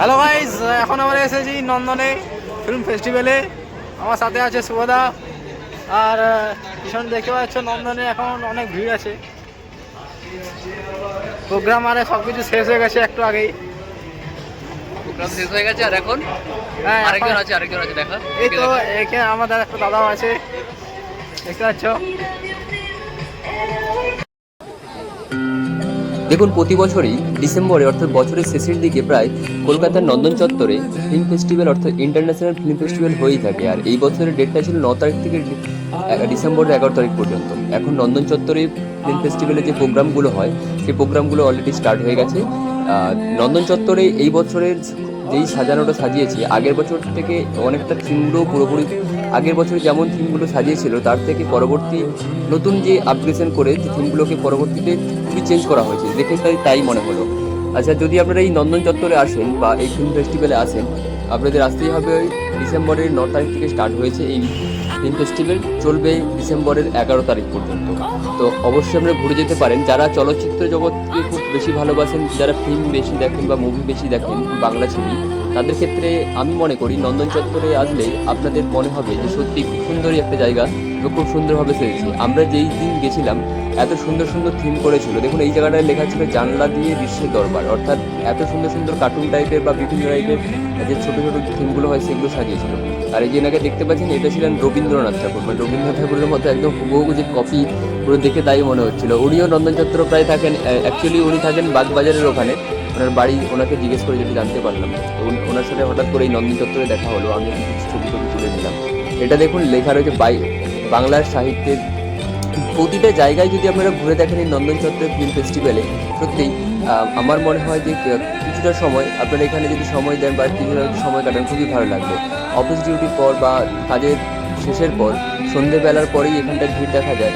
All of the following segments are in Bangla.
হ্যালো গাইজ এখন আমরা এসেছি নন্দনে ফিল্ম ফেস্টিভ্যালে আমার সাথে আছে শুভদা আর ভীষণ দেখতে পাচ্ছ নন্দনে এখন অনেক ভিড় আছে। প্রোগ্রাম আরে সব কিছু শেষ হয়ে গেছে একটু আগেই। প্রোগ্রাম শেষ হয়ে গেছে আর এখন? হ্যাঁ আরেকজন আছে আরেকজন আছে দেখা। এই তো এখানে আমাদের একটা দাদাও আছে। দেখতে পাচ্ছ? দেখুন, প্রতি বছরই ডিসেম্বরে, অর্থাৎ বছরের শেষের দিকে প্রায় কলকাতার নন্দন চত্বরে ফিল্ম ফেস্টিভ্যাল অর্থাৎ ইন্টারন্যাশনাল ফিল্ম ফেস্টিভ্যাল হয়েই থাকে। আর এই বছরের ডেটটা ছিল ন তারিখ থেকে ডিসেম্বরের এগারো তারিখ পর্যন্ত। এখন নন্দন চত্বরে ফিল্ম ফেস্টিভ্যালে যে প্রোগ্রামগুলো হয়, সেই প্রোগ্রামগুলো অলরেডি স্টার্ট হয়ে গেছে। নন্দন চত্বরে এই বছরের যেই সাজানোটা সাজিয়েছে, আগের বছর থেকে অনেকটা থিমগুলো পুরোপুরি আগের বছর যেমন থিমগুলো সাজিয়েছিল, তার থেকে পরবর্তী নতুন যে আপগ্রেশন করে যে থিমগুলোকে পরবর্তীতে খুবই চেঞ্জ করা হয়েছে। দেখে তাই তাই মনে হলো। আচ্ছা যদি আপনারা এই নন্দন চত্বরে আসেন বা এই ফিল্ম ফেস্টিভ্যালে আসেন, আপনাদের আসতেই হবে ডিসেম্বরের ন তারিখ থেকে স্টার্ট হয়েছে এই ফিল্ম ফেস্টিভ্যাল চলবে ডিসেম্বরের এগারো তারিখ পর্যন্ত। তো অবশ্যই আপনারা ঘুরে যেতে পারেন। যারা চলচ্চিত্র জগৎকে খুব বেশি ভালোবাসেন, যারা ফিল্ম বেশি দেখেন বা মুভি বেশি দেখেন, বাংলা ছবি তাদের ক্ষেত্রে আমি মনে করি নন্দন চত্বরে আসলে আপনাদের মনে হবে যে সত্যি খুব সুন্দরই একটা জায়গা, এবং খুব সুন্দরভাবে সেরেছে আমরা যেই দিন গেছিলাম এত সুন্দর সুন্দর থিম করেছিল। দেখুন, এই জায়গাটায় লেখা ছিল জানলা দিয়ে বিশ্বের দরবার। অর্থাৎ এত সুন্দর সুন্দর কার্টুন টাইপের বা বিভিন্ন টাইপের যে ছোট ছোট থিমগুলো হয়, সেগুলো সাজিয়েছিল। আর এই যে এনাকে দেখতে পাচ্ছেন, এটা ছিলেন রবীন্দ্রনাথ ঠাকুর। মানে রবীন্দ্রনাথ ঠাকুরের মতো একদম হুবহু যে কপি পুরো দেখে তাই মনে হচ্ছিল। উনিও নন্দন চত্র প্রায় থাকেন অ্যাকচুয়ালি উনি থাকেন বাগবাজারের ওখানে। ওনার বাড়ি ওনাকে জিজ্ঞেস করে যেটা জানতে পারলাম। ওনার সাথে হঠাৎ করে এই নন্দন চত্বরে দেখা হলো। আমি কিছু ছবি টবি তুলে দিলাম এটা দেখুন, লেখা রয়েছে বাংলার সাহিত্যের প্রতিটা জায়গায় যদি আপনারা ঘুরে দেখেন এই নন্দন চত্বরের ফিল্ম ফেস্টিভ্যালে, সত্যিই আমার মনে হয় যে কিছুটা সময় আপনারা এখানে যদি সময় দেন বা কিছুটা সময় কাটান, খুবই ভালো লাগবে। অফিস ডিউটির পর বা কাজের শেষের পর, সন্ধেবেলার পরেই এখানটায় ভিড় দেখা যায়।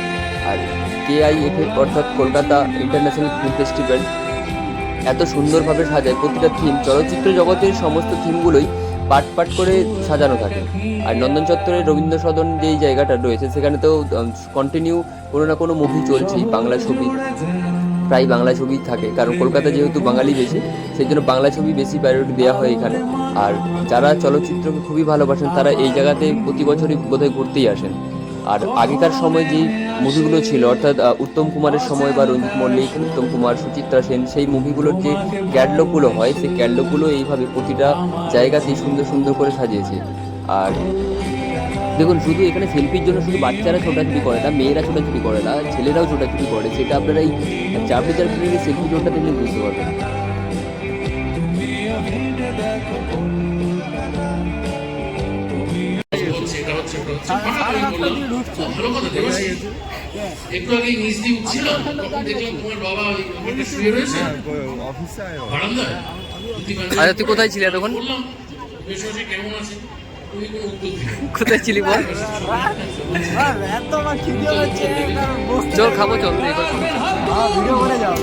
আর কেআইএফএ অর্থাৎ কলকাতা ইন্টারন্যাশনাল ফিল্ম ফেস্টিভ্যাল, এত সুন্দরভাবে সাজায়, প্রতিটা থিম চলচ্চিত্র জগতের সমস্ত থিমগুলোই পাট পাট করে সাজানো থাকে। আর নন্দন চত্বরে রবীন্দ্র সদন যেই জায়গাটা রয়েছে সেখানে তো কন্টিনিউ কোনো না কোনো মুভি চলছেই বাংলা ছবি। প্রায় বাংলা ছবি থাকে, কারণ কলকাতা যেহেতু বাঙালি বেশি, সেই জন্য বাংলা ছবি বেশি প্রায়োরিটি দেওয়া হয় এখানে। আর যারা চলচ্চিত্রকে খুবই ভালোবাসেন, তারা এই জায়গাতে প্রতি বছরই বোধহয় ঘুরতেই আসেন। আর আগেকার সময় যেই মুভিগুলো ছিল, অর্থাৎ উত্তম কুমারের সময় বা রঞ্জিত মল্লিক, উত্তম কুমার, সুচিত্রা সেন, সেই মুভিগুলোর যে ক্যাটলগুলো হয়, সেই ক্যাটলগুলো এইভাবে প্রতিটা জায়গাতেই সুন্দর সুন্দর করে সাজিয়েছে। আর দেখুন, শুধু এখানে শিল্পীর জন্য শুধু বাচ্চারা ছোটাছুটি করে না, মেয়েরা ছোটাছুটি করে না, ছেলেরাও ছোটাছুটি করে। সেটা আপনারা এই চাপড়ি চাপড়ির সেলফি জোনটা দেখলে বুঝতে পারবেন। একটু আগে নিচ দিয়ে উঠছিলাম তখন দেখলাম তোমার বাবা ওই শুয়ে রয়েছে। বারান্দায়। আচ্ছা তুই কোথায় ছিলি এতক্ষণ? বললাম কেমন আছে। কোথায় ছিলি বল? চল খাব চল। ভিডিও করে যাও।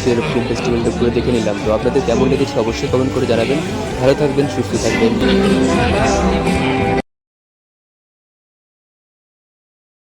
দেশের ফিল্ম ফেস্টিভ্যালটা ঘুরে দেখে নিলাম। তো আপনাদের কেমন লেগেছে অবশ্যই কমেন্ট করে জানাবেন। ভালো থাকবেন, সুস্থ থাকবেন।